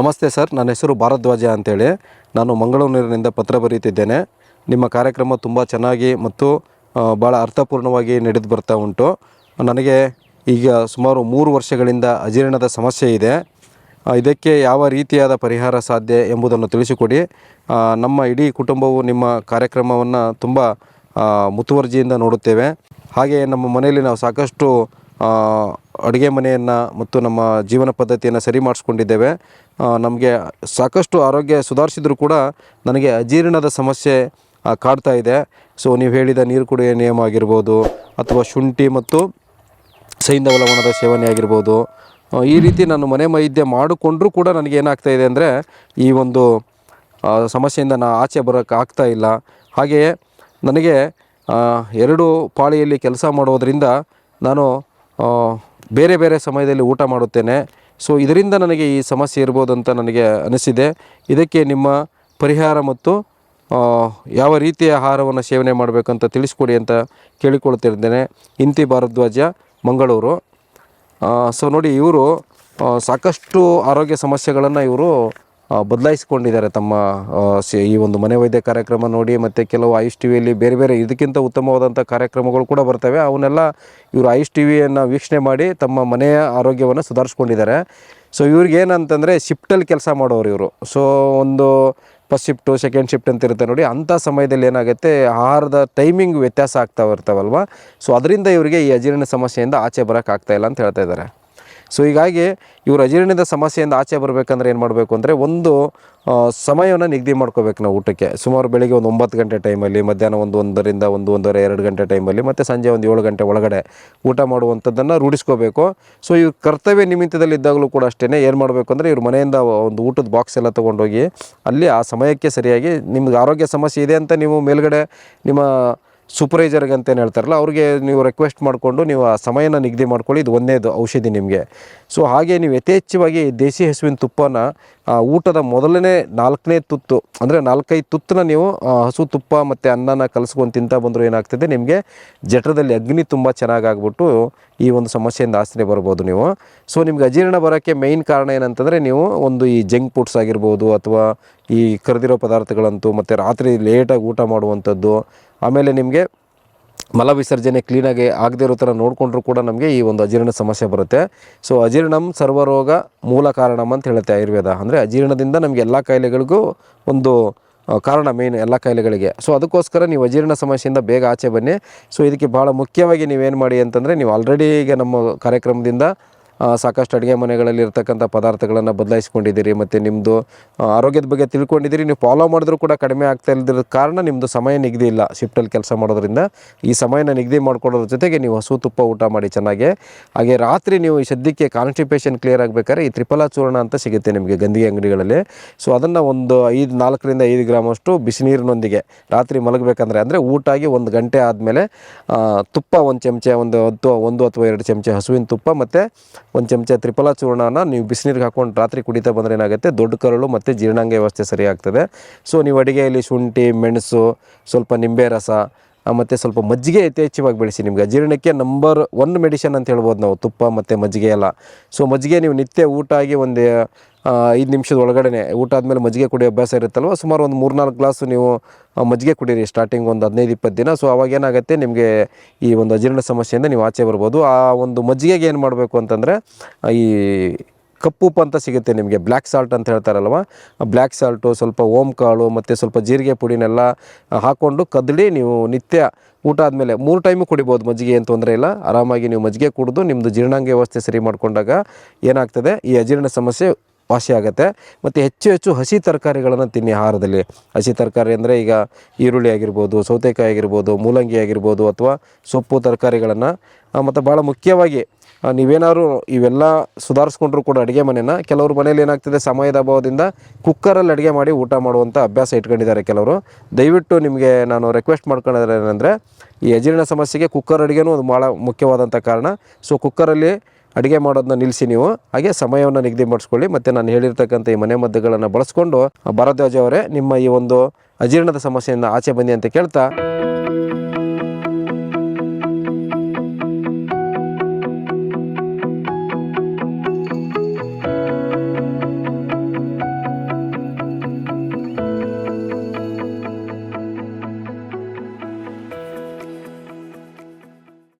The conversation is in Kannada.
ನಮಸ್ತೆ ಸರ್, ನನ್ನ ಹೆಸರು ಭಾರದ್ವಾಜ ಅಂತೇಳಿ. ನಾನು ಮಂಗಳೂರಿನಿಂದ ಪತ್ರ ಬರೆಯುತ್ತಿದ್ದೇನೆ ನಿಮ್ಮ ಕಾರ್ಯಕ್ರಮ ತುಂಬ ಚೆನ್ನಾಗಿ ಮತ್ತು ಭಾಳ ಅರ್ಥಪೂರ್ಣವಾಗಿ ನಡೆದು ಬರ್ತಾ ಉಂಟು. ನನಗೆ ಈಗ ಸುಮಾರು ಮೂರು ವರ್ಷಗಳಿಂದ ಅಜೀರ್ಣದ ಸಮಸ್ಯೆ ಇದೆ. ಇದಕ್ಕೆ ಯಾವ ರೀತಿಯಾದ ಪರಿಹಾರ ಸಾಧ್ಯ ಎಂಬುದನ್ನು ತಿಳಿಸಿಕೊಡಿ. ನಮ್ಮ ಇಡೀ ಕುಟುಂಬವು ನಿಮ್ಮ ಕಾರ್ಯಕ್ರಮವನ್ನು ತುಂಬ ಮುತುವರ್ಜಿಯಿಂದ ನೋಡುತ್ತೇವೆ. ಹಾಗೆಯೇ ನಮ್ಮ ಮನೆಯಲ್ಲಿ ನಾವು ಸಾಕಷ್ಟು ಅಡುಗೆ ಮನೆಯನ್ನು ಮತ್ತು ನಮ್ಮ ಜೀವನ ಪದ್ಧತಿಯನ್ನು ಸರಿ ಮಾಡಿಸ್ಕೊಂಡಿದ್ದೇವೆ. ನಮಗೆ ಸಾಕಷ್ಟು ಆರೋಗ್ಯ ಸುಧಾರಿಸಿದ್ರು ಕೂಡ ನನಗೆ ಅಜೀರ್ಣದ ಸಮಸ್ಯೆ ಕಾಡ್ತಾ ಇದೆ. ಸೊ ನೀವು ಹೇಳಿದ ನೀರು ಕುಡಿಯೋ ನಿಯಮ ಆಗಿರ್ಬೋದು ಅಥವಾ ಶುಂಠಿ ಮತ್ತು ಸೈಂಧವ ಲವಣದ ಸೇವನೆ ಆಗಿರ್ಬೋದು. ಈ ರೀತಿ ನಾನು ಮನೆ ವೈದ್ಯ ಮಾಡಿಕೊಂಡ್ರೂ ಕೂಡ ನನಗೆ ಏನಾಗ್ತಾ ಇದೆ ಅಂದರೆ ಈ ಒಂದು ಸಮಸ್ಯೆಯಿಂದ ನಾನು ಆಚೆ ಬರೋಕ್ಕೆ ಆಗ್ತಾ ಇಲ್ಲ. ಹಾಗೆಯೇ ನನಗೆ ಎರಡು ಪಾಳಿಯಲ್ಲಿ ಕೆಲಸ ಮಾಡೋದರಿಂದ ನಾನು ಬೇರೆ ಬೇರೆ ಸಮಯದಲ್ಲಿ ಊಟ ಮಾಡುತ್ತೇನೆ. ಸೊ ಇದರಿಂದ ನನಗೆ ಈ ಸಮಸ್ಯೆ ಇರ್ಬೋದು ಅಂತ ನನಗೆ ಅನಿಸಿದೆ. ಇದಕ್ಕೆ ನಿಮ್ಮ ಪರಿಹಾರ ಮತ್ತು ಯಾವ ರೀತಿಯ ಆಹಾರವನ್ನು ಸೇವನೆ ಮಾಡಬೇಕಂತ ತಿಳಿಸ್ಕೊಡಿ ಅಂತ ಕೇಳಿಕೊಳ್ತಿರ್ತೇನೆ ಇಂತಿ ಭಾರದ್ವಾಜ, ಮಂಗಳೂರು. ಸೊ ನೋಡಿ ಇವರು ಸಾಕಷ್ಟು ಆರೋಗ್ಯ ಸಮಸ್ಯೆಗಳನ್ನು ಇವರು ಬದಲಾಯಿಸಿಕೊಂಡಿದ್ದಾರೆ ತಮ್ಮ ಈ ಒಂದು ಮನೆ ವೈದ್ಯ ಕಾರ್ಯಕ್ರಮ ನೋಡಿ, ಮತ್ತು ಕೆಲವು ಆಯುಷ್ ಟಿ ವಿಯಲ್ಲಿ ಬೇರೆ ಬೇರೆ ಇದಕ್ಕಿಂತ ಉತ್ತಮವಾದಂಥ ಕಾರ್ಯಕ್ರಮಗಳು ಕೂಡ ಬರ್ತವೆ. ಅವನ್ನೆಲ್ಲ ಇವರು ಆಯುಷ್ ಟಿ ವಿಯನ್ನು ವೀಕ್ಷಣೆ ಮಾಡಿ ತಮ್ಮ ಮನೆಯ ಆರೋಗ್ಯವನ್ನು ಸುಧಾರಿಸ್ಕೊಂಡಿದ್ದಾರೆ. ಸೊ ಇವ್ರಿಗೆ ಏನಂತಂದರೆ ಶಿಫ್ಟಲ್ಲಿ ಕೆಲಸ ಮಾಡೋರು ಇವರು. ಸೊ ಒಂದು ಫಸ್ಟ್ ಶಿಫ್ಟು ಸೆಕೆಂಡ್ ಶಿಫ್ಟ್ ಅಂತ ಇರುತ್ತೆ ನೋಡಿ, ಅಂಥ ಸಮಯದಲ್ಲಿ ಏನಾಗುತ್ತೆ, ಆಹಾರದ ಟೈಮಿಂಗ್ ವ್ಯತ್ಯಾಸ ಆಗ್ತಾ ಇರ್ತಾವಲ್ವ? ಸೊ ಅದರಿಂದ ಇವರಿಗೆ ಈ ಅಜೀರ್ಣ ಸಮಸ್ಯೆಯಿಂದ ಆಚೆ ಬರೋಕ್ಕಾಗ್ತಾಯಿಲ್ಲ ಅಂತ ಹೇಳ್ತಾ ಇದ್ದಾರೆ. ಸೊ ಹೀಗಾಗಿ ಇವರು ಅಜೀರ್ಣದ ಸಮಸ್ಯೆಯಿಂದ ಆಚೆ ಬರಬೇಕಂದ್ರೆ ಏನು ಮಾಡಬೇಕು ಅಂದರೆ ಒಂದು ಸಮಯವನ್ನು ನಿಗದಿ ಮಾಡ್ಕೋಬೇಕು ನಾವು ಊಟಕ್ಕೆ. ಸುಮಾರು ಬೆಳಿಗ್ಗೆ ಒಂದು ಒಂಬತ್ತು ಗಂಟೆ ಟೈಮಲ್ಲಿ ಮಧ್ಯಾಹ್ನ ಒಂದು ಒಂದರಿಂದ ಒಂದು, ಒಂದೂವರೆ, ಎರಡು ಗಂಟೆ ಟೈಮಲ್ಲಿ ಮತ್ತು ಸಂಜೆ ಒಂದು ಏಳು ಗಂಟೆ ಒಳಗಡೆ ಊಟ ಮಾಡುವಂಥದ್ದನ್ನು ರೂಢಿಸ್ಕೋಬೇಕು. ಸೊ ಇವ್ರ ಕರ್ತವ್ಯ ನಿಮಿತ್ತದಲ್ಲಿ ಇದ್ದಾಗಲೂ ಕೂಡ ಅಷ್ಟೇ ಏನು ಮಾಡಬೇಕು ಅಂದರೆ ಇವ್ರ ಮನೆಯಿಂದ ಒಂದು ಊಟದ ಬಾಕ್ಸ್ ಎಲ್ಲ ತೊಗೊಂಡೋಗಿ ಅಲ್ಲಿ ಆ ಸಮಯಕ್ಕೆ ಸರಿಯಾಗಿ ನಿಮ್ಗೆ ಆರೋಗ್ಯ ಸಮಸ್ಯೆ ಇದೆ ಅಂತ ನೀವು ಮೇಲ್ಗಡೆ ನಿಮ್ಮ ಸೂಪರ್ವೈಸರ್ಗೆ ಅಂತ ಏನು ಹೇಳ್ತಾರಲ್ಲ, ಅವ್ರಿಗೆ ನೀವು ರಿಕ್ವೆಸ್ಟ್ ಮಾಡಿಕೊಂಡು ನೀವು ಆ ಸಮಯನ ನಿಗದಿ ಮಾಡ್ಕೊಳ್ಳಿ, ಇದು ಒಂದೇದು ಔಷಧಿ ನಿಮಗೆ. ಸೊ ಹಾಗೆ ನೀವು ಯಥೇಚ್ಛವಾಗಿ ದೇಸಿ ಹಸುವಿನ ತುಪ್ಪನ ಊಟದ ಮೊದಲನೇ ನಾಲ್ಕನೇ ತುತ್ತು, ಅಂದರೆ ನಾಲ್ಕೈದು ತುತ್ತನ್ನ ನೀವು ಹಸು ತುಪ್ಪ ಮತ್ತು ಅನ್ನನ ಕಲಸ್ಕೊಂಡು ತಿಂತ ಬಂದರೂ ಏನಾಗ್ತದೆ, ನಿಮಗೆ ಜಠರದಲ್ಲಿ ಅಗ್ನಿ ತುಂಬ ಚೆನ್ನಾಗಿ ಆಗ್ಬಿಟ್ಟು ಈ ಒಂದು ಸಮಸ್ಯೆಯಿಂದ ಆಸ್ತಿನೇ ಬರ್ಬೋದು ನೀವು. ಸೊ ನಿಮ್ಗೆ ಅಜೀರ್ಣ ಬರೋಕ್ಕೆ ಮೇಯ್ನ್ ಕಾರಣ ಏನಂತಂದರೆ ನೀವು ಒಂದು ಈ ಜಂಕ್ ಫುಡ್ಸ್ ಆಗಿರ್ಬೋದು ಅಥವಾ ಈ ಕರೆದಿರೋ ಪದಾರ್ಥಗಳಂತೂ ಮತ್ತು ರಾತ್ರಿ ಲೇಟಾಗಿ ಊಟ ಮಾಡುವಂಥದ್ದು, ಆಮೇಲೆ ನಿಮಗೆ ಮಲ ವಿಸರ್ಜನೆ ಕ್ಲೀನಾಗಿ ಆಗದೇ ಇರೋ ಥರ ನೋಡಿಕೊಂಡ್ರೂ ಕೂಡ ನಮಗೆ ಈ ಒಂದು ಅಜೀರ್ಣ ಸಮಸ್ಯೆ ಬರುತ್ತೆ. ಸೊ ಅಜೀರ್ಣಂ ಸರ್ವರೋಗ ಮೂಲ ಕಾರಣಂ ಅಂತ ಹೇಳುತ್ತೆ ಆಯುರ್ವೇದ. ಅಂದರೆ ಅಜೀರ್ಣದಿಂದ ನಮಗೆ ಎಲ್ಲ ಕಾಯಿಲೆಗಳಿಗೂ ಒಂದು ಕಾರಣ ಮೇನ್ ಎಲ್ಲ ಕಾಯಿಲೆಗಳಿಗೆ. ಸೊ ಅದಕ್ಕೋಸ್ಕರ ನೀವು ಅಜೀರ್ಣ ಸಮಸ್ಯೆಯಿಂದ ಬೇಗ ಆಚೆ ಬನ್ನಿ. ಸೊ ಇದಕ್ಕೆ ಭಾಳ ಮುಖ್ಯವಾಗಿ ನೀವೇನು ಮಾಡಿ ಅಂತಂದರೆ, ನೀವು ಆಲ್ರೆಡಿ ಈಗ ನಮ್ಮ ಕಾರ್ಯಕ್ರಮದಿಂದ ಸಾಕಷ್ಟು ಅಡುಗೆ ಮನೆಗಳಲ್ಲಿ ಇರ್ತಕ್ಕಂಥ ಪದಾರ್ಥಗಳನ್ನು ಬದಲಾಯಿಸ್ಕೊಂಡಿದ್ದೀರಿ ಮತ್ತು ನಿಮ್ಮದು ಆರೋಗ್ಯದ ಬಗ್ಗೆ ತಿಳ್ಕೊಂಡಿದ್ದೀರಿ. ನೀವು ಫಾಲೋ ಮಾಡಿದ್ರೂ ಕೂಡ ಕಡಿಮೆ ಆಗ್ತಾ ಇಲ್ಲದಿರೋ ಕಾರಣ ನಿಮ್ಮದು ಸಮಯ ನಿಗದಿ ಇಲ್ಲ ಶಿಫ್ಟಲ್ಲಿ ಕೆಲಸ ಮಾಡೋದ್ರಿಂದ. ಈ ಸಮಯನ ನಿಗದಿ ಮಾಡಿಕೊಡೋದ್ರ ಜೊತೆಗೆ ನೀವು ಹಸು ತುಪ್ಪ ಊಟ ಮಾಡಿ ಚೆನ್ನಾಗಿ. ಹಾಗೆ ರಾತ್ರಿ ನೀವು ಈ ಸದ್ಯಕ್ಕೆ ಕಾನ್ಸ್ಟಿಪೇಷನ್ ಕ್ಲಿಯರ್ ಆಗಬೇಕಾದ್ರೆ ಈ ತ್ರಿಪಲ ಚೂರ್ಣ ಅಂತ ಸಿಗುತ್ತೆ ನಿಮಗೆ ಗಂದಿಗೆ ಅಂಗಡಿಗಳಲ್ಲಿ. ಸೊ ಅದನ್ನು ಒಂದು ಐದು, ನಾಲ್ಕರಿಂದ ಐದು ಗ್ರಾಮಷ್ಟು ಬಿಸಿ ನೀರಿನೊಂದಿಗೆ ರಾತ್ರಿ ಮಲಗಬೇಕಂದ್ರೆ ಅಂದರೆ ಊಟ ಆಗಿ ಒಂದು ಗಂಟೆ ಆದಮೇಲೆ ತುಪ್ಪ ಒಂದು ಚಮಚ, ಒಂದು, ಅಥವಾ ಒಂದು ಅಥವಾ ಎರಡು ಚಮಚ ಹಸುವಿನ ತುಪ್ಪ ಮತ್ತು ಒಂದು ಚಮಚ ತ್ರಿಫಲ ಚೂರ್ಣನ ನೀವು ಬಿಸಿನೀರಿಗೆ ಹಾಕೊಂಡು ರಾತ್ರಿ ಕುಡಿತಾ ಬಂದರೆ ಏನಾಗುತ್ತೆ? ದೊಡ್ಡ ಕರಳು ಮತ್ತು ಜೀರ್ಣಾಂಗ ವ್ಯವಸ್ಥೆ ಸರಿಯಾಗ್ತದೆ. ಸೊ ನೀವು ಅಡುಗೆಯಲ್ಲಿ ಶುಂಠಿ, ಮೆಣಸು, ಸ್ವಲ್ಪ ನಿಂಬೆ ರಸ ಮತ್ತು ಸ್ವಲ್ಪ ಮಜ್ಜಿಗೆ ಯಥೇಚ್ಛವಾಗಿ ಬೆಳೆಸಿ ನಿಮ್ಗೆ. ಅಜೀರ್ಣಕ್ಕೆ ನಂಬರ್ ಒನ್ ಮೆಡಿಷನ್ ಅಂತ ಹೇಳ್ಬೋದು ನಾವು, ತುಪ್ಪ ಮತ್ತು ಮಜ್ಜಿಗೆ ಎಲ್ಲ. ಸೊ ಮಜ್ಜಿಗೆ ನೀವು ನಿತ್ಯ ಊಟ ಆಗಿ ಒಂದು ಐದು ನಿಮಿಷದ ಒಳಗಡೆ ಊಟ ಆದಮೇಲೆ ಮಜ್ಜಿಗೆ ಕುಡಿಯೋ ಅಭ್ಯಾಸ ಇರುತ್ತಲ್ವ? ಸುಮಾರು ಒಂದು ಮೂರ್ನಾಲ್ಕು ಗ್ಲಾಸು ನೀವು ಮಜ್ಜಿಗೆ ಕುಡೀರಿ ಸ್ಟಾರ್ಟಿಂಗ್ ಒಂದು ಹದಿನೈದು, ಇಪ್ಪತ್ತು ದಿನ. ಸೊ ಅವಾಗ ಏನಾಗುತ್ತೆ ನಿಮಗೆ ಈ ಒಂದು ಅಜೀರ್ಣ ಸಮಸ್ಯೆಯಿಂದ ನೀವು ಆಚೆ ಬರ್ಬೋದು. ಆ ಒಂದು ಮಜ್ಜಿಗೆಗೆ ಏನು ಮಾಡಬೇಕು ಅಂತಂದರೆ ಈ ಕಪ್ಪು ಉಪ್ಪು ಅಂತ ಸಿಗುತ್ತೆ ನಿಮಗೆ. ಬ್ಲ್ಯಾಕ್ ಸಾಲ್ಟ್ ಅಂತ ಹೇಳ್ತಾರಲ್ವ? ಬ್ಲ್ಯಾಕ್ ಸಾಲ್ಟು ಸ್ವಲ್ಪ ಓಮ್ ಕಾಳು ಮತ್ತು ಸ್ವಲ್ಪ ಜೀರಿಗೆ ಪುಡಿನೆಲ್ಲ ಹಾಕ್ಕೊಂಡು ಕದಲಿ ನೀವು ನಿತ್ಯ ಊಟ ಆದಮೇಲೆ ಮೂರು ಟೈಮು ಕುಡಿಬೋದು ಮಜ್ಜಿಗೆ ಏನು ತೊಂದರೆ ಇಲ್ಲ. ಆರಾಮಾಗಿ ನೀವು ಮಜ್ಜಿಗೆ ಕುಡಿದು ನಿಮ್ಮದು ಜೀರ್ಣಾಂಗ ವ್ಯವಸ್ಥೆ ಸರಿ ಮಾಡಿಕೊಂಡಾಗ ಏನಾಗ್ತದೆ? ಈ ಅಜೀರ್ಣ ಸಮಸ್ಯೆ ವಾಸಿ ಆಗುತ್ತೆ. ಮತ್ತು ಹೆಚ್ಚು ಹೆಚ್ಚು ಹಸಿ ತರಕಾರಿಗಳನ್ನು ತಿನ್ನಿ ಆಹಾರದಲ್ಲಿ. ಹಸಿ ತರಕಾರಿ ಅಂದರೆ ಈಗ ಈರುಳ್ಳಿ ಆಗಿರ್ಬೋದು, ಸೌತೆಕಾಯಿ ಆಗಿರ್ಬೋದು, ಮೂಲಂಗಿ ಆಗಿರ್ಬೋದು ಅಥವಾ ಸೊಪ್ಪು ತರಕಾರಿಗಳನ್ನು ಮತ್ತು ಭಾಳ ಮುಖ್ಯವಾಗಿ ನೀವೇನಾದ್ರು ಇವೆಲ್ಲ ಸುಧಾರಿಸ್ಕೊಂಡ್ರು ಕೂಡ ಅಡುಗೆ ಮನೆಯನ್ನು. ಕೆಲವ್ರ ಮನೇಲಿ ಏನಾಗ್ತದೆ, ಸಮಯದ ಅಭಾವದಿಂದ ಕುಕ್ಕರಲ್ಲಿ ಅಡುಗೆ ಮಾಡಿ ಊಟ ಮಾಡುವಂಥ ಅಭ್ಯಾಸ ಇಟ್ಕೊಂಡಿದ್ದಾರೆ ಕೆಲವರು. ದಯವಿಟ್ಟು ನಿಮಗೆ ನಾನು ರಿಕ್ವೆಸ್ಟ್ ಮಾಡ್ಕೊಂಡಿದ್ದಾರೆ ಏನಂದರೆ ಈ ಅಜೀರ್ಣ ಸಮಸ್ಯೆಗೆ ಕುಕ್ಕರ್ ಅಡುಗೆನೂ ಒಂದು ಭಾಳ ಮುಖ್ಯವಾದಂಥ ಕಾರಣ. ಸೊ ಕುಕ್ಕರಲ್ಲಿ ಅಡುಗೆ ಮಾಡೋದನ್ನ ನಿಲ್ಲಿಸಿ ನೀವು. ಹಾಗೆ ಸಮಯವನ್ನು ನಿಗದಿ ಮಾಡಿಸ್ಕೊಳ್ಳಿ. ಮತ್ತು ನಾನು ಹೇಳಿರ್ತಕ್ಕಂಥ ಈ ಮನೆ ಮದ್ದುಗಳನ್ನು ಬಳಸ್ಕೊಂಡು ಭರದ್ವಾಜ್ ಅವರೇ ನಿಮ್ಮ ಈ ಒಂದು ಅಜೀರ್ಣದ ಸಮಸ್ಯೆಯಿಂದ ಆಚೆ ಬನ್ನಿ ಅಂತ ಕೇಳ್ತಾ